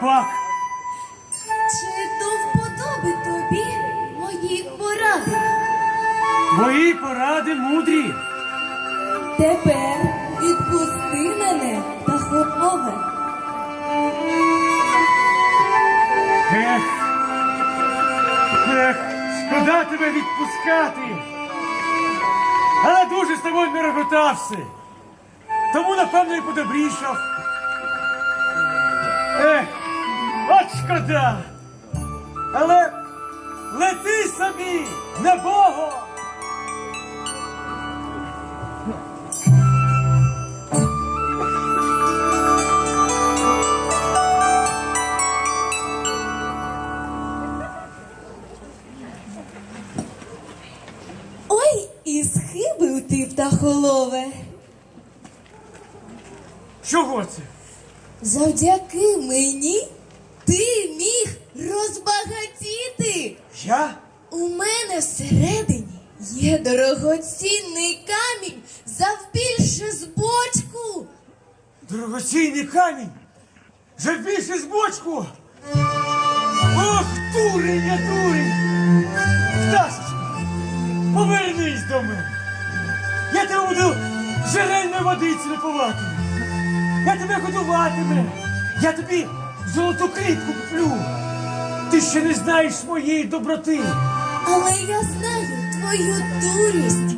пак. Чи до вподоби тобі мої поради? Твої поради мудрі. Тепер відпусти мене та хлопове. Ех, ех, шкода тебе відпускати. Але дуже з тобою не реготався. Тому, напевно, і подобрішав. Шкода. Але лети собі, небого. Ой, і схибив ти, птахолове. Чого це? Завдяки мені Я? У мене всередині є дорогоцінний камінь завбільше з бочку. Дорогоцінний камінь. Забільше з бочку. Ох, дурень, я дурень. Пташечка, повернись до мене. Я тебе буду жерельною водиці напувати. Я тебе годуватиму. Я тобі золоту клітку куплю. Ти ще не знаєш моєї доброти. Але я знаю твою дурість.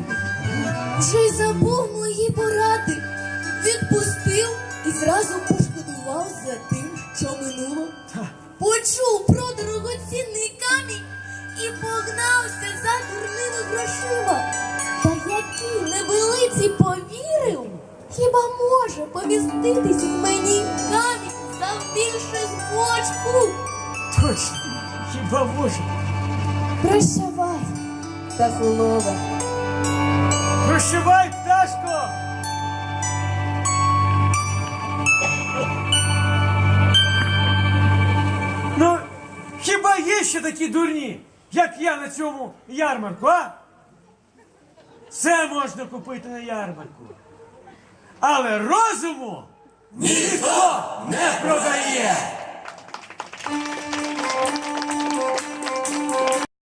Вже й забув мої поради. Відпустив і зразу пошкодував за тим, що минуло. Почув про дорогоцінний камінь і погнався за дурними грошима. Та який небелиці повірив, хіба може поміститись в мені камінь завбільше з бочку? точно, хіба може? Прощавай, птахолове. Прощавай, пташко! Ну, хіба є ще такі дурні, як я на цьому ярмарку, а? Все можна купити на ярмарку. Але розуму ніхто не продає.